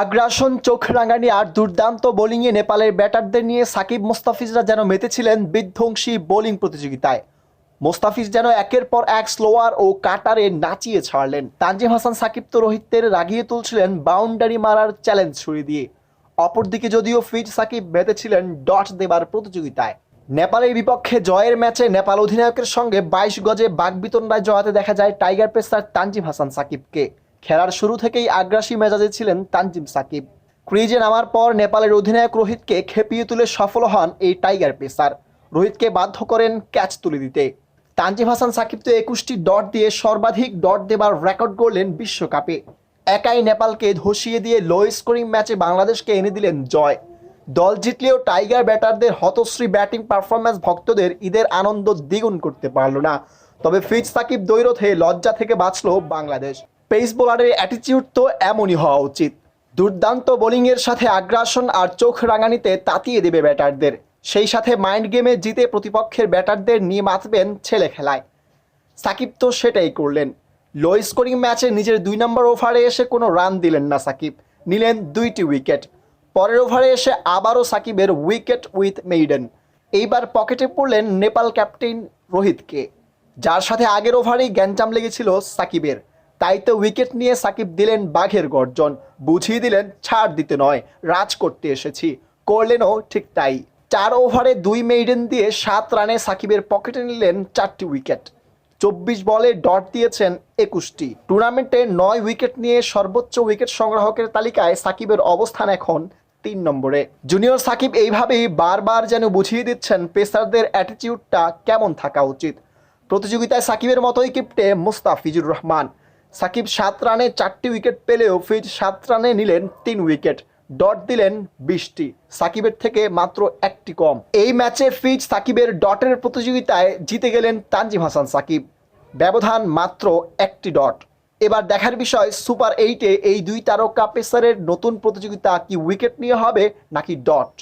আগ্রাসন চোখ রাঙানি আর দুর্দান্ত বোলিংয়ে নেপালের ব্যাটারদের নিয়ে সাকিব মোস্তাফিজরা যেন মেতেছিলেন বিধ্বংসী বোলিং প্রতিযোগিতায়। মোস্তাফিজ যেন একের পর এক স্লোয়ার ও কাটারে নাচিয়ে ছাড়লেন। তানজিম হাসান, সাকিব তো রোহিতের রাগিয়ে তুলছিলেন বাউন্ডারি মারার চ্যালেঞ্জ ছুড়ে দিয়ে। অপরদিকে যদিও ফিট সাকিব মেতেছিলেন ডট দেবার প্রতিযোগিতায়। নেপালের বিপক্ষে জয়ের ম্যাচে নেপাল অধিনায়কের সঙ্গে বাইশ গজে বাগবিতণ্ডায় জয়াতে দেখা যায় টাইগার পেসার তানজিম হাসান সাকিবকে। খেলার শুরু থেকেই আগ্রাসী মেজাজে ছিলেন তানজিম সাকিব। ক্রিজে নামার পর নেপালের অধিনায়ক রোহিতকে খেপিয়ে তুলে সফল হন এই টাইগার পেসার। রোহিতকে বাধ্য করেন ক্যাচ তুলে দিতে। তানজিম হাসান সাকিব তো একুশটি ডট দিয়ে সর্বাধিক ডট দেবার রেকর্ড গড়লেন বিশ্বকাপে। একাই নেপালকে ধসিয়ে দিয়ে লো স্কোরিং ম্যাচে বাংলাদেশকে এনে দিলেন জয়। দল জিতলেও টাইগার ব্যাটারদের হতশ্রী ব্যাটিং পারফরম্যান্স ভক্তদের ঈদের আনন্দ দ্বিগুণ করতে পারল না। তবে ফিজ সাকিব দৈরথে লজ্জা থেকে বাঁচল বাংলাদেশ। পেস বোলারের অ্যাটিচিউড তো এমনই হওয়া উচিত। দুর্দান্ত বোলিংয়ের সাথে আগ্রাসন আর চোখ রাঙানিতে তাতিয়ে দেবে ব্যাটারদের। সেই সাথে মাইন্ড গেমে জিতে প্রতিপক্ষের ব্যাটারদের নিয়ে মাতবেন ছেলে খেলায়। সাকিব তো সেটাই করলেন। লো স্কোরিং ম্যাচে নিজের দুই নম্বর ওভারে এসে কোনো রান দিলেন না সাকিব। নিলেন দুইটি উইকেট পরের ওভারে এসে আবারও সাকিবের উইকেট উইথ মেইডেন এইবার পকেটে পড়লেন নেপাল ক্যাপ্টেন রোহিতকে। যার সাথে আগের ওভারেই গ্যাঞ্জাম লেগেছিল সাকিবের। তাই তো উইকেট নিয়ে সাকিব দিলেন বাঘের গর্জন। বুঝিয়ে দিলেন ছাড় দিতে নয়, রাজ করতে এসেছি। করলেনও ঠিক তাই। চার ওভারে দুই মেইডেন দিয়ে সাত রানে সাকিবের পকেটে নিলেন চারটি উইকেট চব্বিশ বলে ডট দিয়েছেন একুশটি। টুর্নামেন্টে নয় উইকেট নিয়ে সর্বোচ্চ উইকেট সংগ্রাহকের তালিকায় সাকিবের অবস্থান এখন তিন নম্বরে। জুনিয়র সাকিব এইভাবেই বারবার যেন বুঝিয়ে দিচ্ছেন পেসারদের অ্যাটিটিউডটা কেমন থাকা উচিত। প্রতিযোগিতায় সাকিবের মতোই কিপ্টে মুস্তাফিজুর রহমান। সাকিব সাত রানে চারটি উইকেট পেলেও ফিজ সাত রানে নিলেন তিন উইকেট। ডট দিলেন বিশটি। সাকিবের থেকে মাত্র একটি কম। এই ম্যাচে ফিজ সাকিবের ডটের প্রতিযোগিতায় জিতে গেলেন তানজিম হাসান সাকিব। ব্যবধান মাত্র একটি ডট। এবার দেখার বিষয়, সুপার এইটে এই দুই তারকা পেসারের নতুন প্রতিযোগিতা কি উইকেট নিয়ে হবে নাকি ডট?